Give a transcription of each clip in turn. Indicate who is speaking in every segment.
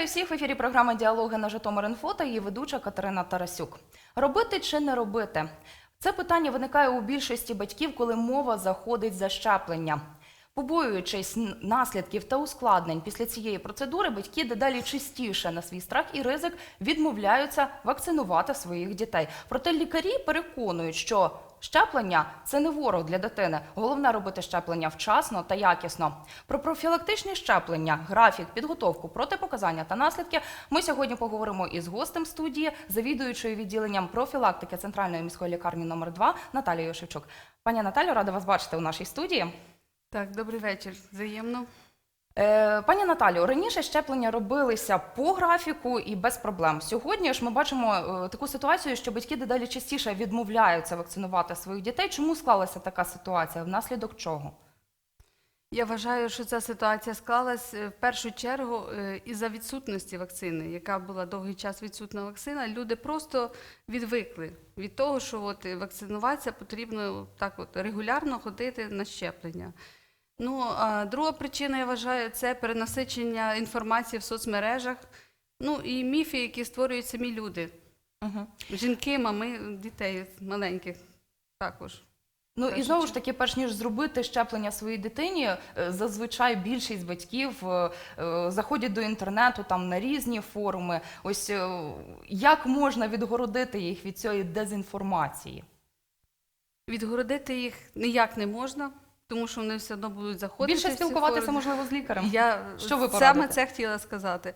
Speaker 1: Вітаю всіх в ефірі програми Діалоги на Житомир.Інфо та її ведуча Катерина Тарасюк. Робити чи не робити? Це питання виникає у більшості батьків, коли мова заходить за щеплення. Побоюючись наслідків та ускладнень після цієї процедури, батьки дедалі частіше на свій страх і ризик відмовляються вакцинувати своїх дітей. Проте лікарі переконують, що щеплення це не ворог для дитини. Головне робити щеплення вчасно та якісно. Про профілактичні щеплення, графік, підготовку, протипоказання та наслідки ми сьогодні поговоримо із гостем студії, завідуючою відділенням профілактики центральної міської лікарні номер 2 Наталією Шевчук. Пані Наталю, рада вас бачити у нашій студії.
Speaker 2: Так, добрий вечір. Взаємно.
Speaker 1: Е, Пані Наталю, раніше щеплення робилися по графіку і без проблем. Сьогодні ж ми бачимо е, таку ситуацію, що батьки дедалі частіше відмовляються вакцинувати своїх дітей. Чому склалася така ситуація? Внаслідок чого?
Speaker 2: Я вважаю, що ця ситуація склалась е, в першу чергу е, із-за відсутності вакцини, яка була довгий час відсутна вакцина. Люди просто відвикли від того, що от вакцинуватися потрібно так от регулярно ходити на щеплення. Ну, а друга причина, я вважаю, це перенасичення інформації в соцмережах. Ну і міфи, які створюють самі люди.
Speaker 1: Угу.
Speaker 2: Жінки, мами, дітей маленьких також.
Speaker 1: Ну і знову ж таки, перш ніж зробити щеплення своїй дитині, е, зазвичай більшість батьків е, е, заходять до інтернету там на різні форуми. Ось як можна відгородити їх від цієї дезінформації?
Speaker 2: Відгородити їх ніяк не можна, тому що вони все одно будуть заходити.
Speaker 1: Більше спілкуватися можливо з лікарем.
Speaker 2: Я
Speaker 1: Що ви
Speaker 2: саме це хотіла сказати.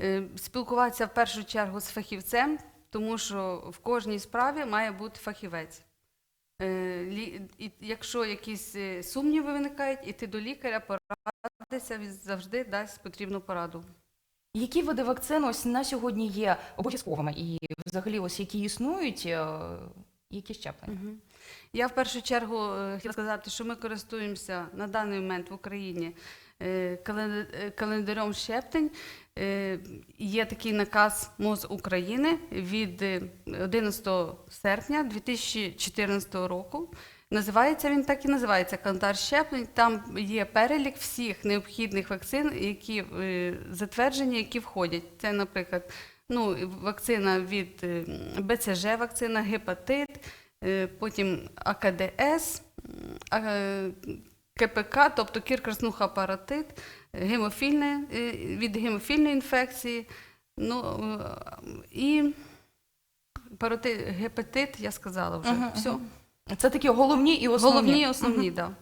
Speaker 2: Е, Спілкуватися в першу чергу з фахівцем, тому що в кожній справі має бути фахівець. Е, і Якщо якісь е, сумніви виникають, іти до лікаря, порадитися, він завжди дасть потрібну пораду.
Speaker 1: Які види вакцин ось на сьогодні є обов'язковими і взагалі ось які існують, які щеплення?
Speaker 2: Мгм. Я в першу чергу е, хотіла сказати, що ми користуємося на даний момент в Україні е, е, календарем щеплень. Є такий наказ МОЗ України від е, 11 серпня 2014 року. Називається він так і називається календар щеплень. Там є перелік всіх необхідних вакцин, які затверджені, які входять. Це, наприклад, ну, вакцина від БЦЖ, вакцина, гепатит, потім АКДС, а, е, КПК, тобто кіркраснуха паратит, гемофільне, е, від гемофільної інфекції, ну, е, і паротит, гепатит, я сказала вже.
Speaker 1: Мгм,
Speaker 2: Все.
Speaker 1: Це такі головні і основні.
Speaker 2: Головні і основні, так.
Speaker 1: Е,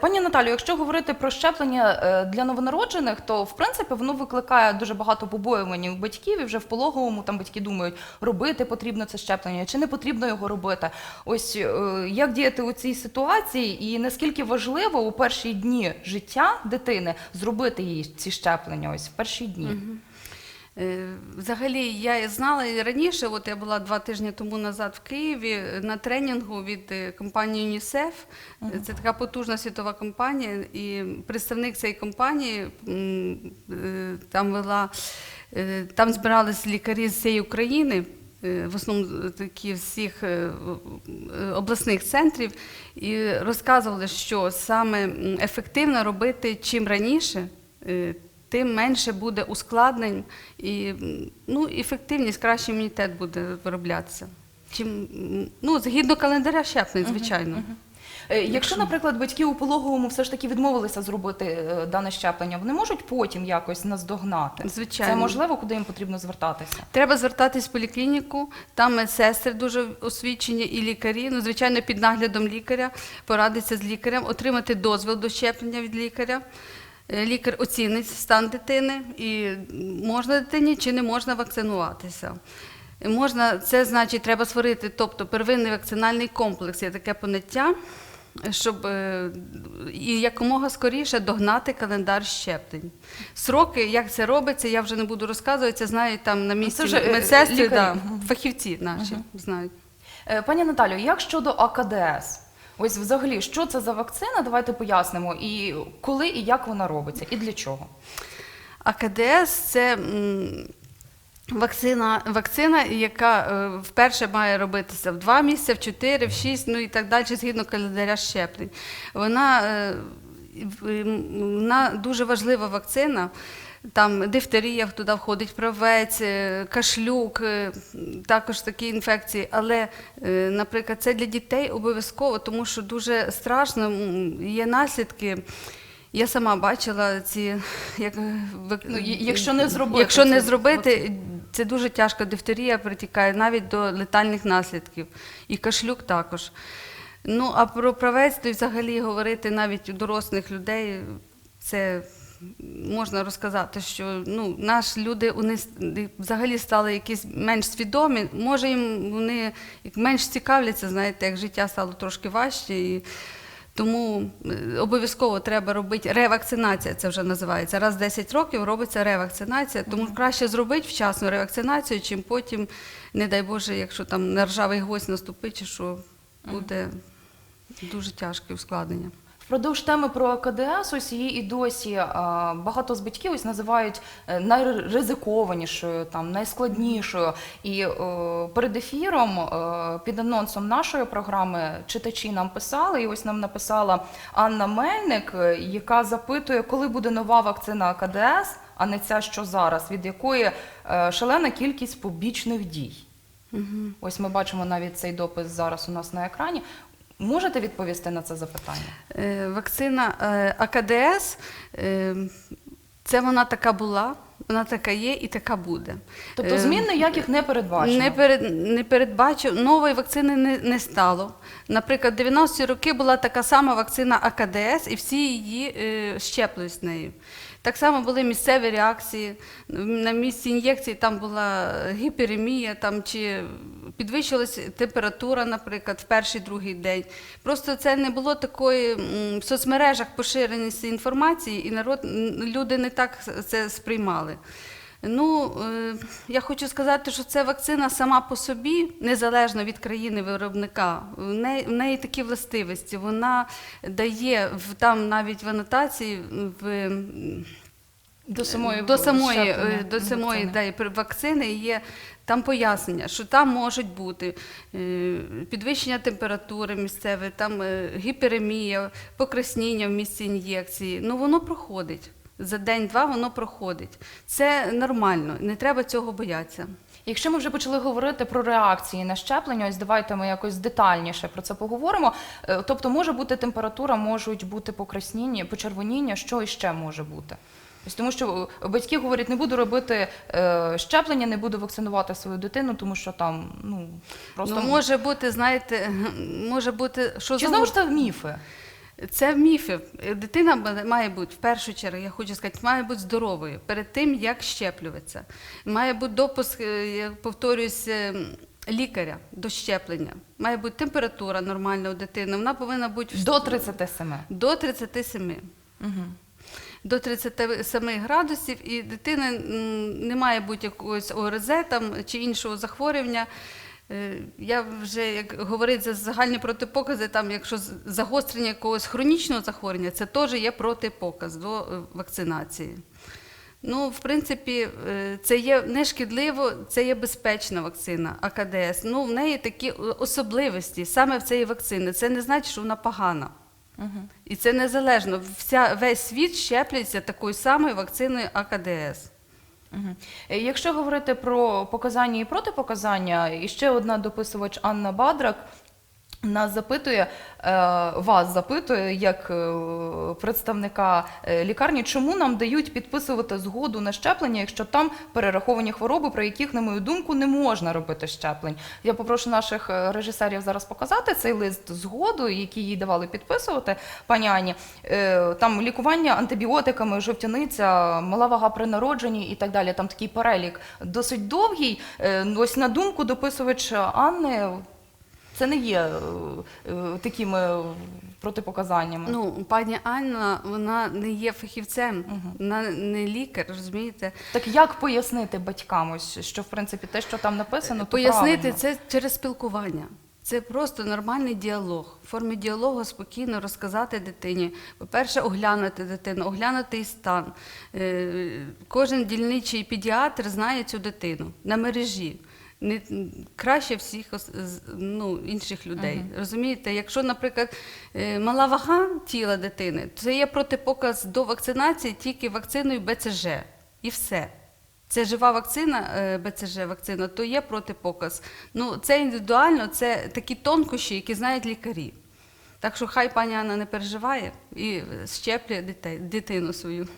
Speaker 1: Пані Наталю, якщо говорити про щеплення е, для новонароджених, то в принципі воно викликає дуже багато побоювань батьків, і вже в пологовому там батьки думають, робити потрібно це щеплення чи не потрібно його робити. Ось е, як діяти у цій ситуації, і наскільки важливо у перші дні життя дитини зробити їй ці щеплення? Ось в перші дні.
Speaker 2: Е, Взагалі, я знала і раніше, от я була два тижні тому назад в Києві на тренінгу від е, компанії ЮНІСЕФ. Це така потужна світова компанія, і представник цієї компанії е, там вела, е, там збирались лікарі з всієї України. е, В основному такі всіх е, е, обласних центрів і розказували, що саме ефективно робити чим раніше, е, тим менше буде ускладнень і ну, ефективність, кращий імунітет буде вироблятися. Чим, ну, згідно календаря щеплень, звичайно.
Speaker 1: Е, Якщо, наприклад, батьки у пологовому все ж таки відмовилися зробити е, дане щеплення, вони можуть потім якось наздогнати.
Speaker 2: Звичайно.
Speaker 1: Це можливо, куди їм потрібно звертатися.
Speaker 2: Треба звертатись в поліклініку, там медсестри дуже освічені і лікарі. Ну, звичайно, під наглядом лікаря, порадитися з лікарем, отримати дозвіл до щеплення від лікаря. Е, Лікар оцінить стан дитини і можна дитині чи не можна вакцинуватися. Е, Можна, це значить, треба створити, тобто первинний вакцинальний комплекс, є таке поняття, щоб е, і якомога скоріше догнати календар щеплень. Сроки, як це робиться, я вже не буду розказувати, це знають там на місці
Speaker 1: вже, е,
Speaker 2: медсестри, да, фахівці наші знають.
Speaker 1: Пані Наталю, як щодо АКДС? Ось взагалі, що це за вакцина? Давайте пояснимо. І коли і як вона робиться, і для чого?
Speaker 2: АКДС це вакцина, вакцина, яка е, вперше має робитися в 2 місяці, в 4, в 6, ну і так далі, згідно календаря щеплень. Вона, е, вона дуже важлива вакцина. Там дифтерія туди входить, правець, е, кашлюк, е, також такі інфекції. Але, е, наприклад, це для дітей обов'язково, тому що дуже страшно, є наслідки. Я сама бачила ці, як
Speaker 1: Ну, якщо не зробити
Speaker 2: якщо не зробити, це дуже тяжко. Дифтерія притікає навіть до летальних наслідків. І кашлюк також. Ну, а про правець, то взагалі говорити навіть у дорослих людей, це можна розказати, що ну, наші люди вони взагалі стали якісь менш свідомі. Може, їм вони як менш цікавляться, знаєте, як життя стало трошки важче. І тому е, обов'язково треба робити ревакцинація, це вже називається. Раз в 10 років робиться ревакцинація, тому краще зробити вчасну ревакцинацію, чим потім, не дай Боже, якщо там на ржавий гвоздь наступить, чи що буде дуже тяжке ускладнення.
Speaker 1: Впродовж теми про АКДС ось її і досі багато з батьків ось називають е, найризикованішою, там найскладнішою. І е, перед ефіром, е, під анонсом нашої програми, читачі нам писали, і ось нам написала Анна Мельник, яка запитує, коли буде нова вакцина АКДС, а не ця, що зараз, від якої шалена кількість побічних дій. Ось ми бачимо навіть цей допис зараз у нас на екрані. Можете відповісти на це запитання?
Speaker 2: Е, Вакцина е, АКДС, е, це вона така була, вона така є і така буде.
Speaker 1: Тобто
Speaker 2: Е,
Speaker 1: змін ніяких не передбачено.
Speaker 2: Не, перед, не передбачив, нової вакцини не, не стало. Наприклад, в 90-ті роки була така сама вакцина АКДС, і всі її е, щеплили з нею. Так само були місцеві реакції. На місці ін'єкції там була гіперемія, там чи підвищилась температура, наприклад, в перший другий день. Просто це не було такої в соцмережах поширеності інформації, і народ люди не так це сприймали. Ну, е, я хочу сказати, що ця вакцина сама по собі, незалежно від країни виробника, в неї, в неї такі властивості. Вона дає там навіть в анотації в
Speaker 1: До самої
Speaker 2: до самої,
Speaker 1: щеплення
Speaker 2: е, до самої
Speaker 1: вакцини.
Speaker 2: да, вакцини є там пояснення, що там можуть бути е, підвищення температури місцеве, там гіперемія, покраснення в місці ін'єкції. Ну воно проходить. За день-два воно проходить. Це нормально, не треба цього боятися.
Speaker 1: Якщо ми вже почали говорити про реакції на щеплення, ось давайте ми якось детальніше про це поговоримо. Е, Тобто може бути температура, можуть бути покрасніння, почервоніння, що іще може бути? Ось тому що е, батьки говорять, не буду робити е, щеплення, не буду вакцинувати свою дитину, тому що там ну просто
Speaker 2: Ну, може бути, знаєте, може бути, що
Speaker 1: чи знову ж це міфи?
Speaker 2: Це міфи. Дитина має бути в першу чергу, я хочу сказати, має бути здоровою перед тим, як щеплюватися. Має бути допуск, е, я повторююсь, е, лікаря до щеплення. Має бути температура нормальна у дитини. Вона повинна бути
Speaker 1: До 37.
Speaker 2: до 37.
Speaker 1: Угу.
Speaker 2: До 37 градусів, і дитина не має бути якогось ОРЗ там, чи іншого захворювання. Е, Я вже як говорить за загальні протипокази, там, якщо загострення якогось хронічного захворювання, це теж є протипоказ до е, вакцинації. Ну, в принципі, е, це є не шкідливо, це є безпечна вакцина АКДС. Ну, в неї такі особливості саме в цієї вакцини. Це не значить, що вона погана.
Speaker 1: Угу.
Speaker 2: І це незалежно. Вся, весь світ щепляється такою самою вакциною АКДС.
Speaker 1: Е, Якщо говорити про показання і протипоказання, і ще одна дописувач Анна Бадрак нас запитує, е, вас запитує як е, представника е, лікарні, чому нам дають підписувати згоду на щеплення, якщо там перераховані хвороби, про яких, на мою думку, не можна робити щеплень. Я попрошу наших режисерів зараз показати цей лист згоду, який їй давали підписувати, пані Ані. Там лікування антибіотиками, жовтяниця, мала вага при народженні і так далі. Там такий перелік досить довгий. Ось на думку дописувача Анни, це не є е, е, такими протипоказаннями.
Speaker 2: Ну, пані Анна, вона не є фахівцем, вона не лікар, розумієте?
Speaker 1: Так як пояснити батькам, ось, що в принципі те, що там написано, то
Speaker 2: Пояснити
Speaker 1: правильно?
Speaker 2: це через спілкування. Це просто нормальний діалог. В формі діалогу спокійно розказати дитині. По-перше, оглянути дитину, оглянути її стан. Е, Кожен дільничий педіатр знає цю дитину на мережі. Не краще всіх ну, інших людей. Розумієте, якщо, наприклад, е, мала вага тіла дитини, це є протипоказ до вакцинації тільки вакциною БЦЖ. І все. Це жива вакцина, е, БЦЖ вакцина, то є протипоказ. Ну, це індивідуально, це такі тонкощі, які знають лікарі. Так що хай пані Анна не переживає і щеплює дитину свою.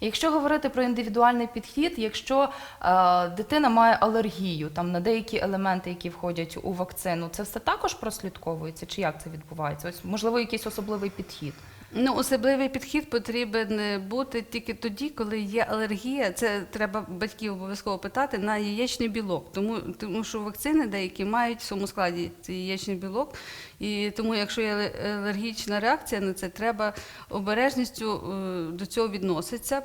Speaker 1: Якщо говорити про індивідуальний підхід, якщо е, дитина має алергію там на деякі елементи, які входять у вакцину, це все також прослідковується? Чи як це відбувається? Ось можливо, якийсь особливий підхід.
Speaker 2: Ну, особливий підхід потрібен е, бути тільки тоді, коли є алергія. Це треба батьків обов'язково питати на яєчний білок. Тому, тому що вакцини деякі мають в своєму складі цей яєчний білок. І тому, якщо є алергічна реакція на це, треба обережністю е, до цього відноситися.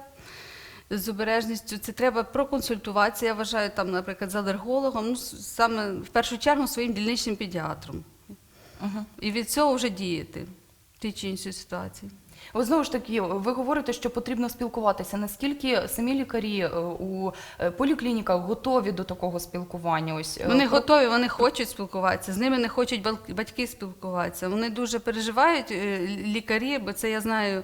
Speaker 2: З обережністю це треба проконсультуватися, я вважаю, там, наприклад, з алергологом, ну, саме в першу чергу своїм дільничним педіатром.
Speaker 1: Угу.
Speaker 2: І від цього вже діяти тій чи іншій ситуації.
Speaker 1: Ви знову ж таки, ви говорите, що потрібно спілкуватися. Наскільки самі лікарі е, у е, поліклініках готові до такого спілкування? Ось е,
Speaker 2: Вони готові, вони хочуть спілкуватися. З ними не хочуть батьки спілкуватися. Вони дуже переживають, лікарі, бо це я знаю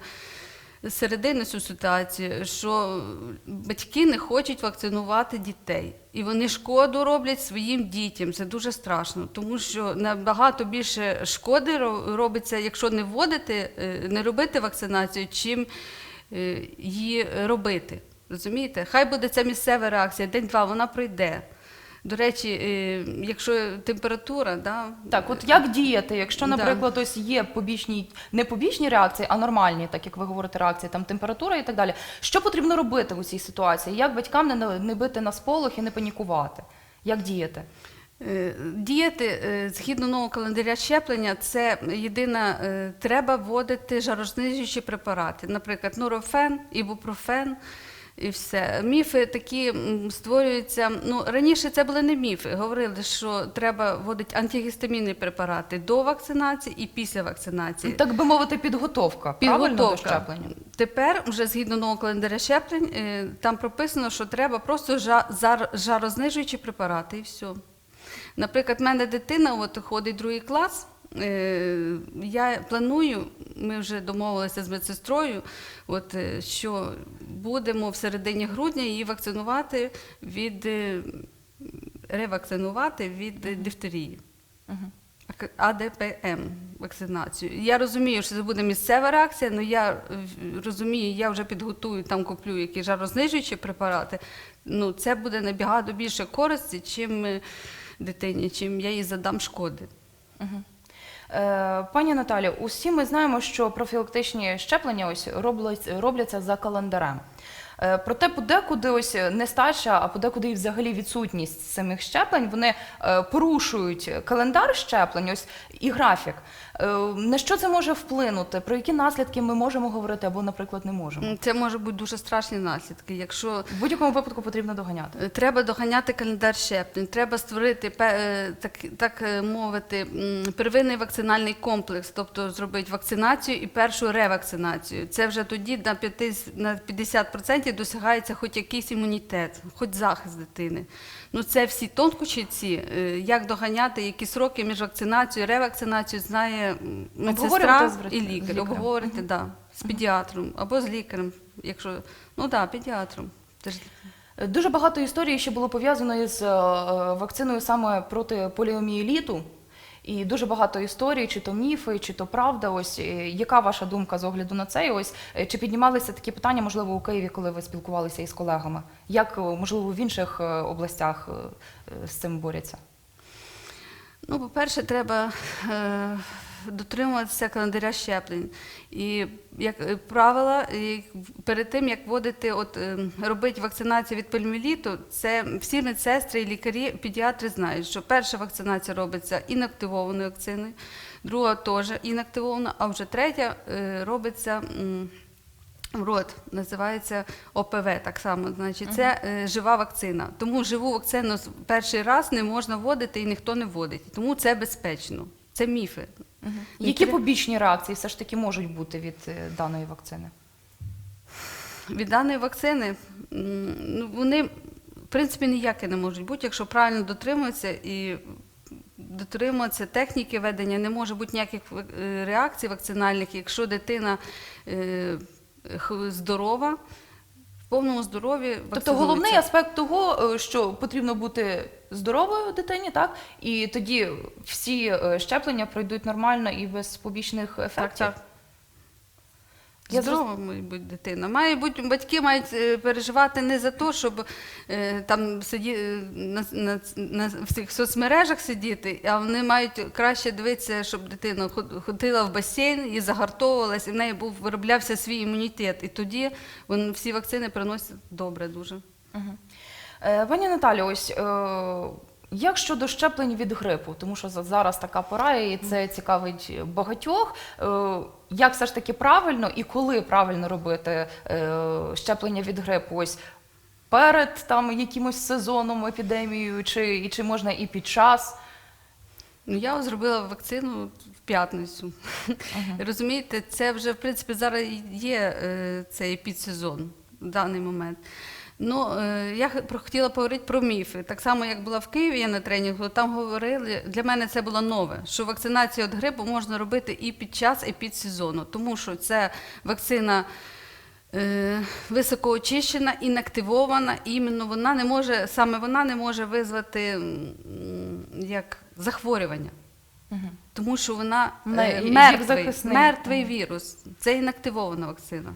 Speaker 2: середини цю ситуацію, що батьки не хочуть вакцинувати дітей. І вони шкоду роблять своїм дітям. Це дуже страшно, тому що набагато більше шкоди ро- робиться, якщо не вводити, е, не робити вакцинацію, чим е, її робити. Розумієте? Хай буде ця місцева реакція, день-два вона пройде. До речі, е, якщо температура, да,
Speaker 1: Так, от як діяти, якщо,
Speaker 2: Да.
Speaker 1: наприклад, ось є побічні, не побічні реакції, а нормальні, так як ви говорите, реакції, там температура і так далі. Що потрібно робити у цій ситуації? Як батькам не, не бити на сполох і не панікувати? Як діяти?
Speaker 2: Е, Діяти е, згідно нового календаря щеплення, це єдина е, треба вводити жарознижуючі препарати, наприклад, нурофен, ібупрофен. І все. Міфи такі створюються. Ну, раніше це були не міфи. Говорили, що треба вводити антигістамінні препарати до вакцинації і після вакцинації.
Speaker 1: Так би мовити, підготовка, правильно до щеплення?
Speaker 2: Тепер, вже згідно нового календаря щеплень, е, там прописано, що треба просто жа- жарознижуючі препарати і все. Наприклад, в мене дитина от, ходить другий клас. Е, Я планую, ми вже домовилися з медсестрою, от, е, що будемо в середині грудня її вакцинувати від е, ревакцинувати від дифтерії. АДПМ вакцинацію. Я розумію, що це буде місцева реакція, але я розумію, я вже підготую, там куплю які жарознижуючі препарати. Ну, це буде набагато більше користі, чим дитині, чим я їй задам шкоди.
Speaker 1: Мгм. Е, Пані Наталі, усі ми знаємо, що профілактичні щеплення ось роблять, робляться за календарем. Е, Проте подекуди ось нестача, а подекуди і взагалі відсутність самих щеплень, вони е, порушують календар щеплень ось, і графік. Е, На що це може вплинути? Про які наслідки ми можемо говорити або, наприклад, не можемо?
Speaker 2: Це може бути дуже страшні наслідки. Якщо
Speaker 1: В будь-якому випадку потрібно доганяти.
Speaker 2: Е, Треба доганяти календар щеплень, треба створити е, так, так е, мовити первинний вакцинальний комплекс, тобто зробити вакцинацію і першу ревакцинацію. Це вже тоді на 50%, на 50% досягається хоч якийсь імунітет, хоч захист дитини. Ну це всі тонкощі ці, е, як доганяти, які сроки між вакцинацією, ревакцинацією, знає медсестра і лікар. Обговорити, да, з педіатром або з лікарем, якщо ну да, педіатром. Це ж
Speaker 1: Е, Дуже багато історій ще було пов'язано із е, вакциною саме проти поліомієліту. І дуже багато історій, чи то міфи, чи то правда. Ось е, яка ваша думка з огляду на це? І Ось е, чи піднімалися такі питання, можливо, у Києві, коли ви спілкувалися із колегами? Як е, можливо в інших областях з цим борються?
Speaker 2: Ну, по-перше, треба е, дотримуватися календаря щеплень. І як е, правила, і перед тим як вводити, от е, робити вакцинацію від поліомієліту, це всі медсестри і лікарі, педіатри знають, що перша вакцинація робиться інактивованою вакциною, друга теж інактивована, а вже третя е, робиться. в рот називається ОПВ, так само. Значить, це е, жива вакцина. Тому живу вакцину перший раз не можна вводити і ніхто не вводить. Тому це безпечно. Це міфи.
Speaker 1: Які
Speaker 2: Які-
Speaker 1: побічні реакції все ж таки можуть бути від е, даної вакцини?
Speaker 2: Від даної вакцини м, ну, вони в принципі ніякі не можуть бути, якщо правильно дотримуються і дотримуються техніки ведення, не може бути ніяких е, реакцій вакцинальних, якщо дитина е, х- здорова, повному здоров'ї.
Speaker 1: Тобто головний аспект того, е, що потрібно бути здоровою дитині, так і тоді всі е, щеплення пройдуть нормально і без побічних ефектів.
Speaker 2: так.
Speaker 1: Я
Speaker 2: Здорова має бути дитина. Має бути, батьки мають е, переживати не за те, щоб е, там сиді, е, на, на, на всіх соцмережах сидіти, а вони мають краще дивитися, щоб дитина ходила в басейн і загартовувалась, і в неї був вироблявся свій імунітет. І тоді вони, всі вакцини приносять добре дуже.
Speaker 1: Е, Пані Наталю, ось е, як щодо щеплень від грипу, тому що зараз така пора, і це цікавить багатьох. Е, Як все ж таки правильно і коли правильно робити е, щеплення від грипу? Ось перед там якимось сезоном, епідемією, чи, і чи можна і під час?
Speaker 2: Ну, я зробила вакцину в п'ятницю. Розумієте, це вже в принципі зараз є е, цей підсезон в даний момент. Ну, е, я хотіла поговорити про міфи. Так само, як була в Києві я на тренінгу, там говорили, для мене це було нове, що вакцинацію від грипу можна робити і під час, і під сезону, тому що це вакцина. е, Високоочищена, інактивована, і іменно вона не може, саме вона не може визвати як захворювання. Тому що вона е, мертвий, мертвий вірус. Це інактивована вакцина.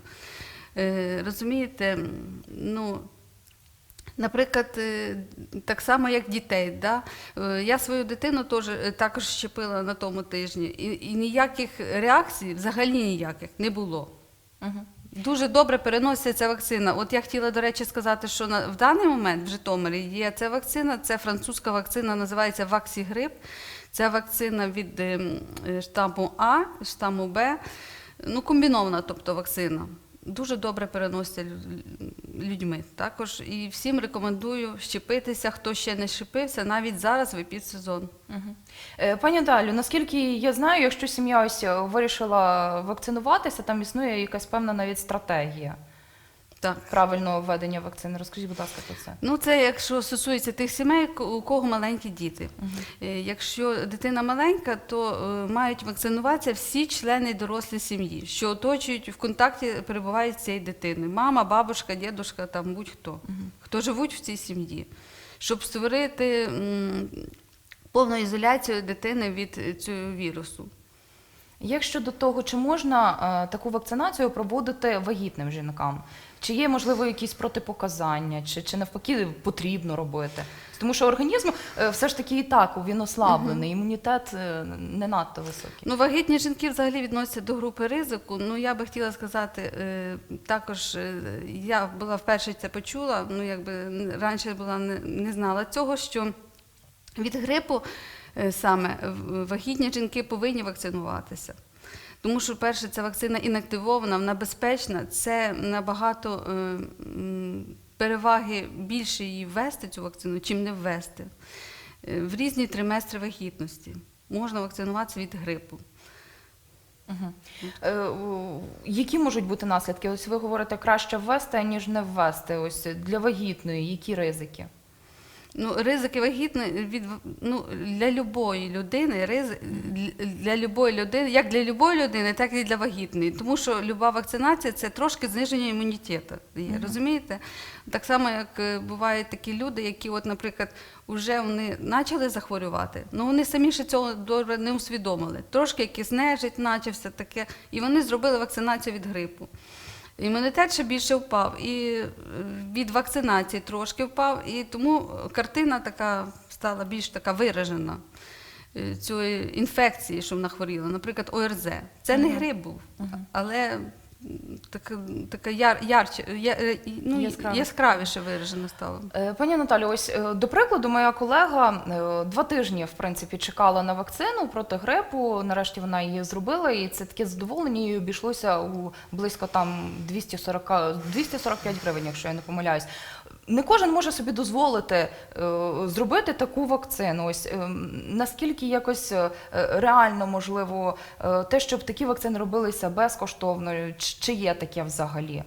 Speaker 2: Е, розумієте, ну. Наприклад, е, так само, як дітей. Да? Е, Я свою дитину теж, е, також щепила на тому тижні, і, і ніяких реакцій, взагалі ніяких, не було.
Speaker 1: Мгм.
Speaker 2: Дуже добре переноситься ця вакцина. От я хотіла, до речі, сказати, що на, в даний момент в Житомирі є ця вакцина, це французька вакцина, називається Ваксігрип. Це вакцина від ем, штаму А, штаму Б, ну, комбінована, тобто вакцина. Дуже добре переносяться лю- людьми. Також і всім рекомендую щепитися, хто ще не щепився, навіть зараз в епідсезон.
Speaker 1: Е, Пані Далю, наскільки я знаю, якщо сім'я ось е, вирішила вакцинуватися, там існує якась певна навіть стратегія
Speaker 2: Так.
Speaker 1: правильного введення вакцини. Розкажіть, будь ласка, про це.
Speaker 2: Ну, це якщо стосується тих сімей, у кого маленькі діти. Е, Якщо дитина маленька, то е, мають вакцинуватися всі члени дорослої сім'ї, що оточують в контакті перебувають з цією дитиною. Мама, бабушка, дідушка, там будь-хто, хто живуть в цій сім'ї, щоб створити повну ізоляцію дитини від цього вірусу.
Speaker 1: Як щодо того, чи можна е, таку вакцинацію проводити вагітним жінкам? Чи є можливо якісь протипоказання, чи, чи навпаки потрібно робити? Тому що організм е, все ж таки і так він ослаблений, імунітет е, не надто високий.
Speaker 2: Ну, вагітні жінки взагалі відносяться до групи ризику. Ну, я би хотіла сказати, е, також я була вперше це почула, ну якби раніше була не, не знала цього, що від грипу саме вагітні жінки повинні вакцинуватися. Тому що, перше, ця вакцина інактивована, вона безпечна, це набагато е, переваги більше її ввести цю вакцину, чим не ввести. Е, В різні триместри вагітності можна вакцинуватися від грипу.
Speaker 1: Угу. Е, які можуть бути наслідки? Ось ви говорите краще ввести, ніж не ввести. Ось для вагітної, які ризики?
Speaker 2: Ну, ризики вагітної від ну, для любої людини, ризи, для любої людини, як для любої людини, так і для вагітної. Тому що люба вакцинація це трошки зниження імунітету. Є, Розумієте? Так само, як е, бувають такі люди, які, от, наприклад, вже вони почали захворювати, але вони самі ще цього добре не усвідомили. Трошки якийсь нежить почався таке, і вони зробили вакцинацію від грипу. Імунітет ще більше впав, і е, від вакцинації трошки впав, і тому картина така стала більш така виражена е, цієї інфекції, що вона хворіла, наприклад, ОРЗ. Це не грип був, але м, така, така яр, ярче, я, е, ну,
Speaker 1: Яскравіше.
Speaker 2: яскравіше виражено стало.
Speaker 1: Е, Пані Наталю, ось е, до прикладу, моя колега два тижні в принципі чекала на вакцину проти грипу. Нарешті вона її зробила, і це таке задоволення. Їй обійшлося у близько там 240, 245 гривень, якщо я не помиляюсь. Не кожен може собі дозволити е, зробити таку вакцину. Ось е, наскільки якось е, реально можливо те, щоб такі вакцини робилися безкоштовно, чи є таке взагалі?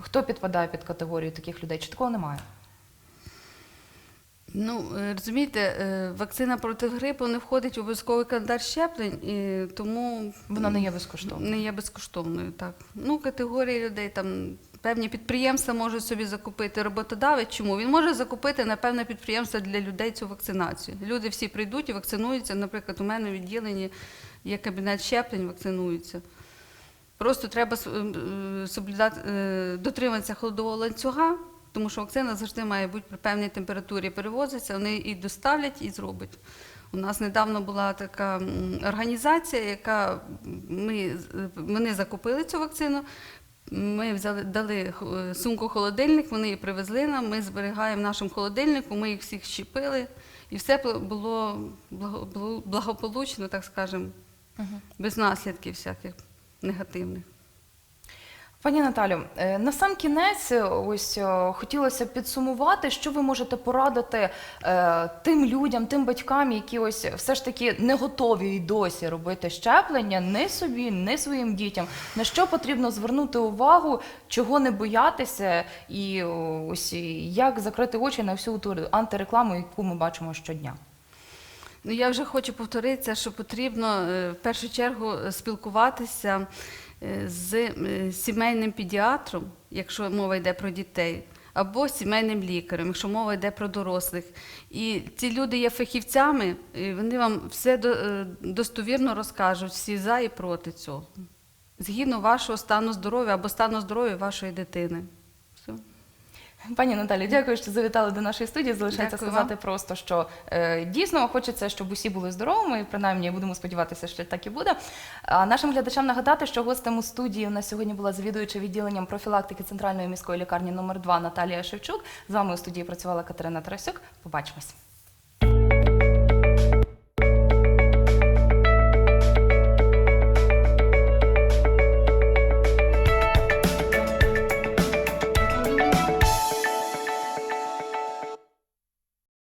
Speaker 1: Хто підпадає під категорію таких людей? Чи такого немає?
Speaker 2: Ну, е, розумієте, е, вакцина проти грипу не входить в обов'язковий календар щеплень, і тому
Speaker 1: Вона не є безкоштовною.
Speaker 2: Не є безкоштовною, так. Ну, категорії людей там певні підприємства можуть собі закупити роботодавець. Чому? Він може закупити на певне підприємство для людей цю вакцинацію. Люди всі прийдуть і вакцинуються. Наприклад, у мене в відділенні є кабінет щеплень, вакцинуються. Просто треба соблюдати, е, дотримуватися холодового ланцюга, тому що вакцина завжди має бути при певній температурі перевозиться, вони і доставлять, і зроблять. У нас недавно була така організація, яка ми, вони закупили цю вакцину. Ми взяли, дали сумку холодильник, вони її привезли нам, ми зберігаємо в нашому холодильнику, ми їх всіх щепили, і все було було благополучно, так скажемо, без наслідків всяких негативних.
Speaker 1: Пані Наталю, е, на сам кінець, е, ось е, хотілося підсумувати, що ви можете порадити е, тим людям, тим батькам, які ось все ж таки не готові й досі робити щеплення, не собі, не своїм дітям. На що потрібно звернути увагу, чого не боятися, і ось як закрити очі на всю ту антирекламу, яку ми бачимо щодня.
Speaker 2: Ну, я вже хочу повторитися, що потрібно в першу чергу спілкуватися з е, сімейним педіатром, якщо мова йде про дітей, або сімейним лікарем, якщо мова йде про дорослих. І ці люди є фахівцями, і вони вам все е, достовірно розкажуть, всі за і проти цього. Згідно вашого стану здоров'я або стану здоров'я вашої дитини.
Speaker 1: Пані Наталі, дякую, що завітали до нашої студії. Залишається
Speaker 2: Дякую
Speaker 1: сказати просто, що е, дійсно хочеться, щоб усі були здоровими, і принаймні будемо сподіватися, що так і буде. А нашим глядачам нагадати, що гостем у студії у нас сьогодні була завідуюча відділенням профілактики центральної міської лікарні номер 2 Наталія Шевчук. З вами у студії працювала Катерина Тарасюк. Побачимось.